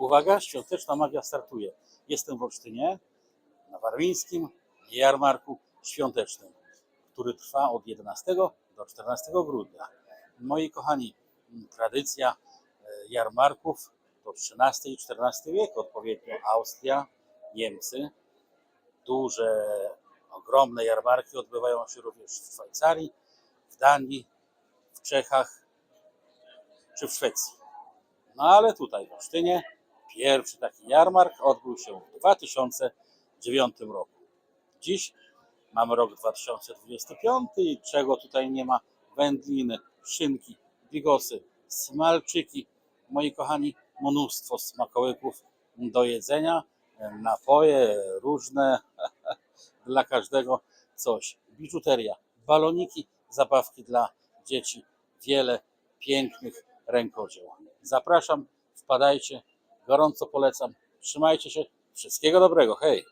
Uwaga, świąteczna magia startuje. Jestem w Olsztynie na warmińskim jarmarku świątecznym, który trwa od 11 do 14 grudnia. Moi kochani, tradycja e, jarmarków to XIII i XIV wiek, odpowiednio Austria, Niemcy. Duże, ogromne jarmarki odbywają się również w Szwajcarii, w Danii, w Czechach czy w Szwecji. No ale tutaj w Olsztynie pierwszy taki jarmark odbył się w 2009 roku. Dziś mamy rok 2025 i czego tutaj nie ma? Wędliny, szynki, bigosy, smalczyki. Moi kochani, mnóstwo smakołyków do jedzenia, napoje różne, dla każdego coś. Biżuteria, baloniki, zabawki dla dzieci, wiele pięknych rękodzieł. Zapraszam, wpadajcie, gorąco polecam. Trzymajcie się, wszystkiego dobrego, hej!